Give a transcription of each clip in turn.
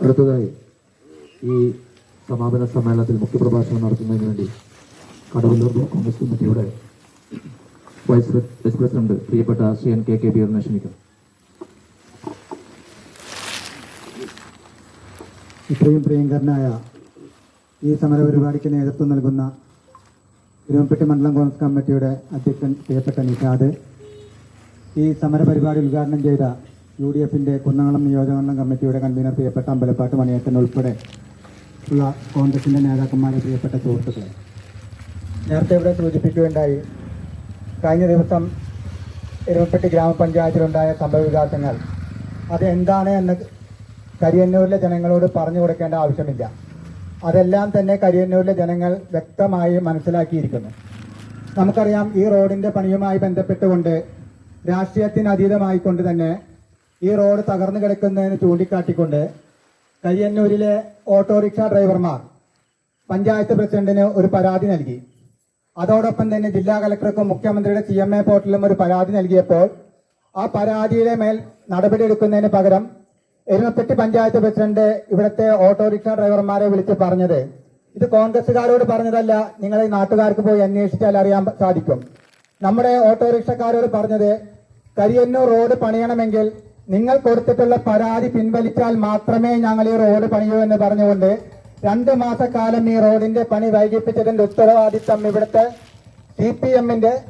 അടുത്തതായി ഈ സമാപന സമ്മേളനത്തിൽ മുഖ്യപ്രഭാഷണം നടത്തുന്നതിന് വേണ്ടി കടവല്ലൂർ ബ്ലോക്ക് കോൺഗ്രസ് കമ്മിറ്റിയുടെ വൈസ് വൈസ് പ്രസിഡന്റ് പ്രിയപ്പെട്ട ശ്രീ എൻ കെ കെ ബിയറിനെ ക്ഷണിക്കുന്നു. ഇത്രയും പ്രിയങ്കരനായ ഈ സമരപരിപാടിക്ക് നേതൃത്വം നൽകുന്ന തിരുവമ്പട്ടി മണ്ഡലം കോൺഗ്രസ് കമ്മിറ്റിയുടെ അധ്യക്ഷൻ പ്രിയപ്പെട്ട നിഷാദ് ഈ സമരപരിപാടി ഉദ്ഘാടനം ചെയ്ത യു ഡി എഫിന്റെ കുന്നംകുളം നിയോജകമണ്ഡലം കമ്മിറ്റിയുടെ കൺവീനർ പ്രിയപ്പെട്ട അമ്പലപ്പാട്ട് മണിയേട്ടൻ ഉൾപ്പെടെ ഉള്ള കോൺഗ്രസിന്റെ നേതാക്കന്മാരെ പ്രിയപ്പെട്ട സുഹൃത്തുക്കളെ. നേരത്തെ ഇവിടെ സൂചിപ്പിക്കുകയുണ്ടായി കഴിഞ്ഞ ദിവസം എരുമപ്പെട്ടി ഗ്രാമപഞ്ചായത്തിലുണ്ടായ സംഭവ വികാസങ്ങൾ. അത് എന്താണ് എന്ന് കരിയന്നൂരിലെ ജനങ്ങളോട് പറഞ്ഞു കൊടുക്കേണ്ട ആവശ്യമില്ല. അതെല്ലാം തന്നെ കരിയന്നൂരിലെ ജനങ്ങൾ വ്യക്തമായി മനസ്സിലാക്കിയിരിക്കുന്നു. നമുക്കറിയാം ഈ റോഡിന്റെ പണിയുമായി ബന്ധപ്പെട്ടുകൊണ്ട് രാഷ്ട്രീയത്തിന് അതീതമായിക്കൊണ്ട് തന്നെ ഈ റോഡ് തകർന്നു കിടക്കുന്നതിന് ചൂണ്ടിക്കാട്ടിക്കൊണ്ട് കയ്യന്നൂരിലെ ഓട്ടോറിക്ഷ ഡ്രൈവർമാർ പഞ്ചായത്ത് പ്രസിഡന്റിന് ഒരു പരാതി നൽകി. അതോടൊപ്പം തന്നെ ജില്ലാ കലക്ടർക്കും മുഖ്യമന്ത്രിയുടെ സി എം എ പോർട്ടലിലും ഒരു പരാതി നൽകിയപ്പോൾ ആ പരാതിയുടെ മേൽ നടപടിയെടുക്കുന്നതിന് പകരം എരുമപ്പെട്ടി പഞ്ചായത്ത് പ്രസിഡന്റ് ഇവിടുത്തെ ഓട്ടോറിക്ഷ ഡ്രൈവർമാരെ വിളിച്ച് പറഞ്ഞത് ഇത് കോൺഗ്രസുകാരോട് പറഞ്ഞതല്ല നിങ്ങളെ നാട്ടുകാർക്ക് പോയി അന്വേഷിച്ചാൽ അറിയാൻ സാധിക്കും. നമ്മുടെ ഓട്ടോറിക്ഷക്കാരോട് പറഞ്ഞത് കരിയന്നൂർ റോഡ് പണിയണമെങ്കിൽ നിങ്ങൾ കൊടുത്തിട്ടുള്ള പരാതി പിൻവലിച്ചാൽ മാത്രമേ ഞങ്ങൾ ഈ റോഡ് പണിയൂ എന്ന് പറഞ്ഞുകൊണ്ട് രണ്ട് മാസക്കാലം ഈ റോഡിന്റെ പണി വൈകിപ്പിച്ചതിന്റെ ഉത്തരവാദിത്തം ഇവിടുത്തെ സി പി എമ്മിന്റെ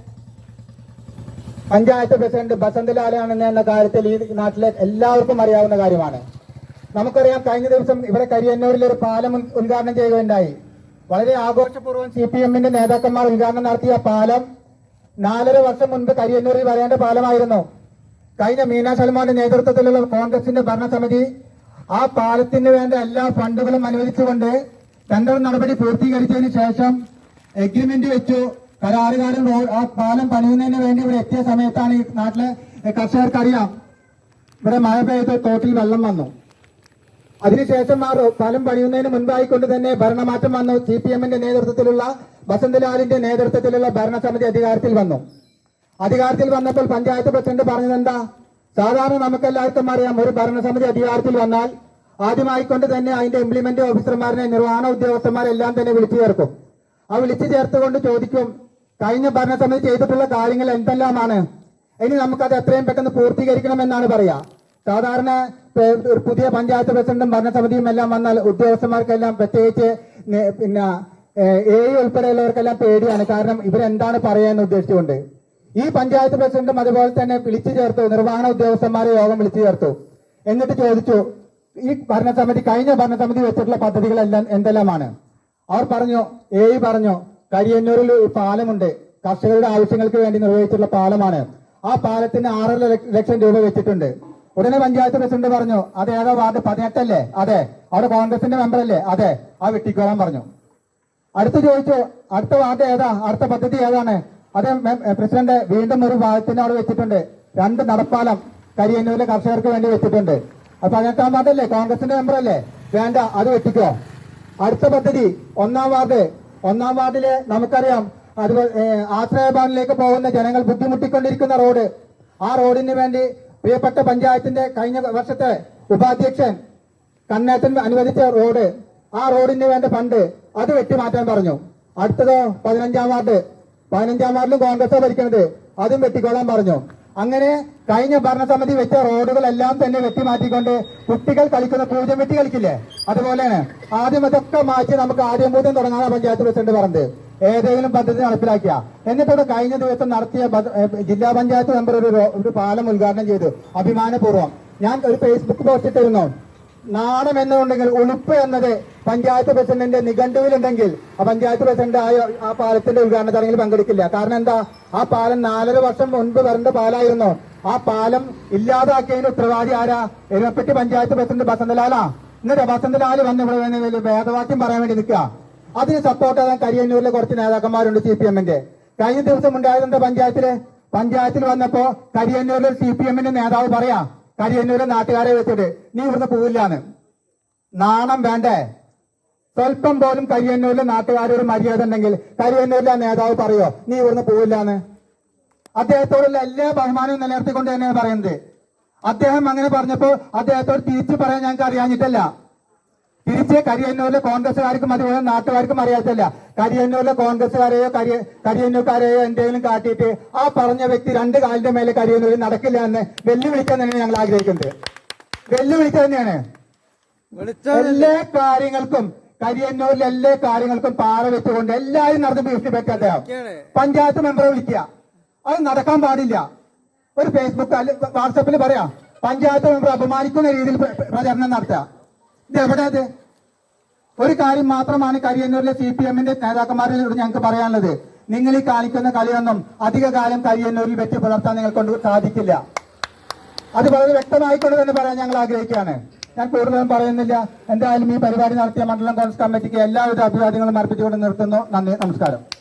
പഞ്ചായത്ത് പ്രസിഡന്റ് ബസന്തലാലാണെന്ന് എന്ന കാര്യത്തിൽ ഈ നാട്ടിലെ എല്ലാവർക്കും അറിയാവുന്ന കാര്യമാണ്. നമുക്കറിയാം കഴിഞ്ഞ ദിവസം ഇവിടെ കരിയന്നൂരിൽ ഒരു പാലം ഉദ്- ഉദ്ഘാടനം ചെയ്യുകയുണ്ടായി. വളരെ ആഘോഷപൂർവം സി പി എമ്മിന്റെ നേതാക്കന്മാർ ഉദ്ഘാടനം നടത്തിയ പാലം നാലര വർഷം മുൻപ് കരിയന്നൂരിൽ വരേണ്ട പാലമായിരുന്നു. കഴിഞ്ഞ മീന സൽമാന്റെ നേതൃത്വത്തിലുള്ള കോൺഗ്രസിന്റെ ഭരണസമിതി ആ പാലത്തിന് വേണ്ട എല്ലാ ഫണ്ടുകളും അനുവദിച്ചുകൊണ്ട് ടെൻഡർ നടപടി പൂർത്തീകരിച്ചതിന് ശേഷം എഗ്രിമെന്റ് വെച്ചു. കരാറുകാരൻ ആ പാലം പണിയുന്നതിന് വേണ്ടി ഇവിടെ എത്തിയ സമയത്താണ് ഈ നാട്ടിലെ കർഷകർക്ക് അറിയാം ഇവിടെ മഴ പെയ്ത് തോട്ടിൽ വെള്ളം വന്നു. അതിനുശേഷം ആ പാലം പണിയുന്നതിന് മുൻപായിക്കൊണ്ട് തന്നെ ഭരണമാറ്റം വന്നു. സി പി എമ്മിന്റെ നേതൃത്വത്തിലുള്ള വസന്തലാലിന്റെ നേതൃത്വത്തിലുള്ള ഭരണസമിതി അധികാരത്തിൽ വന്നു. അധികാരത്തിൽ വന്നപ്പോൾ പഞ്ചായത്ത് പ്രസിഡന്റ് പറഞ്ഞത് എന്താ സാധാരണ നമുക്കെല്ലാവർക്കും അറിയാം ഒരു ഭരണസമിതി അധികാരത്തിൽ വന്നാൽ ആദ്യമായിക്കൊണ്ട് തന്നെ അതിന്റെ ഇംപ്ലിമെന്റ് ഓഫീസർമാരെ നിർവഹണ ഉദ്യോഗസ്ഥന്മാരെല്ലാം തന്നെ വിളിച്ചു ചേർക്കും. ആ വിളിച്ചു ചേർത്തുകൊണ്ട് ചോദിക്കും കഴിഞ്ഞ ഭരണസമിതി ചെയ്തിട്ടുള്ള കാര്യങ്ങൾ എന്തെല്ലാമാണ്? ഇനി നമുക്കത് എത്രയും പെട്ടെന്ന് പൂർത്തീകരിക്കണമെന്നാണ് പറയാ. സാധാരണ ഒരു പുതിയ പഞ്ചായത്ത് പ്രസിഡന്റും ഭരണസമിതിയും എല്ലാം വന്നാൽ ഉദ്യോഗസ്ഥന്മാർക്കെല്ലാം പ്രത്യേകിച്ച് പിന്നെ എ ഉൾപ്പെടെയുള്ളവർക്കെല്ലാം പേടിയാണ്. കാരണം ഇവരെന്താണ് പറയാൻ ഉദ്ദേശിച്ചുകൊണ്ട്. ഈ പഞ്ചായത്ത് പ്രസിഡന്റും അതുപോലെ തന്നെ വിളിച്ചു ചേർത്തു നിർവഹണ ഉദ്യോഗസ്ഥന്മാരെ യോഗം വിളിച്ചു ചേർത്തു. എന്നിട്ട് ചോദിച്ചു ഈ ഭരണസമിതി കഴിഞ്ഞ ഭരണസമിതി വെച്ചിട്ടുള്ള പദ്ധതികളെല്ലാം എന്തെല്ലാമാണ്? അവർ പറഞ്ഞു ഏ പറഞ്ഞു കരിയന്നൂരിൽ പാലമുണ്ട്. കർഷകരുടെ ആവശ്യങ്ങൾക്ക് വേണ്ടി നിർവഹിച്ചിട്ടുള്ള പാലമാണ്. ആ പാലത്തിന് ആറര ലക്ഷം രൂപ വെച്ചിട്ടുണ്ട്. ഉടനെ പഞ്ചായത്ത് പ്രസിഡന്റ് പറഞ്ഞു അത് ഏതാ വാർഡ് പതിനെട്ടല്ലേ? അതെ. അവിടെ കോൺഗ്രസിന്റെ മെമ്പർ അല്ലേ അതെ. ആ വെട്ടിക്കോളാൻ പറഞ്ഞു. അടുത്ത് ചോദിച്ചു അടുത്ത വാർഡ് ഏതാ? അടുത്ത പദ്ധതി ഏതാണ്? അത് പ്രസിഡന്റ് വീണ്ടും ഒരു ഭാഗത്തിന് അവിടെ വെച്ചിട്ടുണ്ട്. രണ്ട് നടപ്പാലം കരിയന്നൂരിലെ കർഷകർക്ക് വേണ്ടി വെച്ചിട്ടുണ്ട്. അപ്പൊ പതിനെട്ടാം വാർഡല്ലേ കോൺഗ്രസിന്റെ മെമ്പർ അല്ലേ വേണ്ട അത് വെട്ടിക്കോ അടുത്ത പദ്ധതി ഒന്നാം വാർഡ്. ഒന്നാം വാർഡിൽ നമുക്കറിയാം അതുപോലെ ആശ്രയ ആശ്രയഭവനിലേക്ക് പോകുന്ന ജനങ്ങൾ ബുദ്ധിമുട്ടിക്കൊണ്ടിരിക്കുന്ന റോഡ്. ആ റോഡിന് വേണ്ടി പ്രിയപ്പെട്ട പഞ്ചായത്തിന്റെ കഴിഞ്ഞ വർഷത്തെ ഉപാധ്യക്ഷൻ കണ്ണേറ്റൻ അനുവദിച്ച റോഡ്. ആ റോഡിന് വേണ്ട ഫണ്ട് അത് വെട്ടിമാറ്റാൻ പറഞ്ഞു. അടുത്തതോ പതിനഞ്ചാം വാർഡ്. പതിനഞ്ചാം വാർഡിലും കോൺഗ്രസ് ഭരിക്കുന്നത് അതും വെട്ടിക്കോളാൻ പറഞ്ഞു. അങ്ങനെ കഴിഞ്ഞ ഭരണസമിതി വെച്ച റോഡുകളെല്ലാം തന്നെ വെട്ടിമാറ്റിക്കൊണ്ട് കുട്ടികൾ കളിക്കുന്ന പൂജ്യം വെട്ടി കളിക്കില്ലേ? അതുപോലെയാണ്. ആദ്യം അതൊക്കെ മാറ്റി നമുക്ക് ആദ്യം പൂജ്യം തുടങ്ങാനാണ് പഞ്ചായത്ത് പ്രസിഡന്റ് പറഞ്ഞത്. ഏതെങ്കിലും പദ്ധതി നടപ്പിലാക്കിയ. എന്നിട്ടത് കഴിഞ്ഞ ദിവസം നടത്തിയ ജില്ലാ പഞ്ചായത്ത് മെമ്പർ ഒരു ഒരു പാലം ഉദ്ഘാടനം ചെയ്തു. അഭിമാനപൂർവം. ഞാൻ ഒരു ഫേസ്ബുക്ക് പോസ്റ്റ് ഇട്ടിരുന്നു. നാണം എന്നുണ്ടെങ്കിൽ ഉളുപ്പ് എന്നത് പഞ്ചായത്ത് പ്രസിഡന്റിന്റെ നിഘണ്ടുവിലുണ്ടെങ്കിൽ ആ പഞ്ചായത്ത് പ്രസിഡന്റ് ആ ആ പാലത്തിന്റെ ഉദ്ഘാടന ചടങ്ങിൽ പങ്കെടുക്കില്ല. കാരണം എന്താ? ആ പാലം നാലര വർഷം മുൻപ് വരേണ്ട പാലായിരുന്നു. ആ പാലം ഇല്ലാതാക്കിയതിന് ഉത്തരവാദി ആരാ? എരുമപ്പെട്ടി പഞ്ചായത്ത് പ്രസിഡന്റ് ബസന്തലാലാ. എന്നിട്ട് ബസന്തലാൽ വന്ന് വേദവാക്യം പറയാൻ വേണ്ടി നിൽക്കുക. അതിന് സപ്പോർട്ട് ചെയ്യാൻ കരിയന്നൂരിലെ കുറച്ച് നേതാക്കന്മാരുണ്ട് സി പി എമ്മിന്റെ കഴിഞ്ഞ ദിവസം ഉണ്ടായതെന്താ പഞ്ചായത്തിൽ? പഞ്ചായത്തിൽ വന്നപ്പോ കരിയന്നൂരിലെ സി പി എമ്മിന്റെ നേതാവ് പറയാ കരിയന്നൂരിലെ നാട്ടുകാരെ വെച്ചിട്ട് നീ ഇവിടുന്ന് പോവില്ലാന്ന്. നാണം വേണ്ടേ? സ്വല്പം പോലും കരിയന്നൂരിലെ നാട്ടുകാരോട് മര്യാദ ഉണ്ടെങ്കിൽ കരിയന്നൂരിലെ നേതാവ് പറയോ നീ ഇവിടുന്ന് പോവില്ലാന്ന്. അദ്ദേഹത്തോടുള്ള എല്ലാ ബഹുമാനവും നിലനിർത്തിക്കൊണ്ട് തന്നെയാണ് പറയുന്നത്. അദ്ദേഹം അങ്ങനെ പറഞ്ഞപ്പോൾ അദ്ദേഹത്തോട് തിരിച്ചു പറയാൻ ഞങ്ങൾക്ക് അറിയാഞ്ഞിട്ടല്ല തിരിച്ച് കരിയന്നൂരിലെ കോൺഗ്രസ്സുകാർക്കും അതുപോലെ നാട്ടുകാർക്കും അറിയാത്തില്ല കരിയന്നൂരിലെ കോൺഗ്രസ്സുകാരെയോ കരി കരിയന്നൂർക്കാരെയോ എന്തെങ്കിലും കാട്ടിയിട്ട് ആ പറഞ്ഞ വ്യക്തി രണ്ട് കാലിന്റെ മേലെ കരിയന്നൂരിൽ നടക്കില്ല എന്ന് വെല്ലുവിളിക്കാൻ തന്നെയാണ് ഞങ്ങൾ ആഗ്രഹിക്കുന്നത് വെല്ലുവിളിക്കുക തന്നെയാണ്. എല്ലാ കാര്യങ്ങൾക്കും കരിയന്നൂരിലെ എല്ലാ കാര്യങ്ങൾക്കും പാറ വെച്ചുകൊണ്ട് എല്ലാവരും നടന്ന് ഭീഷണിപ്പെടുത്തി അദ്ദേഹം പഞ്ചായത്ത് മെമ്പറെ വിളിക്കുക. അത് നടക്കാൻ പാടില്ല. ഒരു ഫേസ്ബുക്ക് വാട്സപ്പിൽ പറയാം. പഞ്ചായത്ത് മെമ്പർ അപമാനിക്കുന്ന രീതിയിൽ പ്ര- പ്ര- പ്രചരണം നടത്തുക. ഇത് എവിടെ അത്? ഒരു കാര്യം മാത്രമാണ് കരിയന്നൂരിലെ സി പി എമ്മിന്റെ നേതാക്കന്മാരോട് ഞങ്ങൾക്ക് പറയാനുള്ളത്. നിങ്ങൾ ഈ കാണിക്കുന്ന കളിയൊന്നും അധിക കാലം കരിയന്നൂരിൽ വെച്ച് പുലർത്താൻ നിങ്ങൾ കൊണ്ട് സാധിക്കില്ല. അത് വളരെ വ്യക്തമായിക്കൊണ്ട് തന്നെ പറയാൻ ഞങ്ങൾ ആഗ്രഹിക്കുകയാണ്. ഞാൻ കൂടുതലും പറയുന്നില്ല. എന്തായാലും ഈ പരിപാടി നടത്തിയ മണ്ഡലം കോൺഗ്രസ് കമ്മിറ്റിക്ക് എല്ലാവിധ അഭിവാദ്യങ്ങളും അർപ്പിച്ചുകൊണ്ട് നിർത്തുന്നു. നന്ദി. നമസ്കാരം.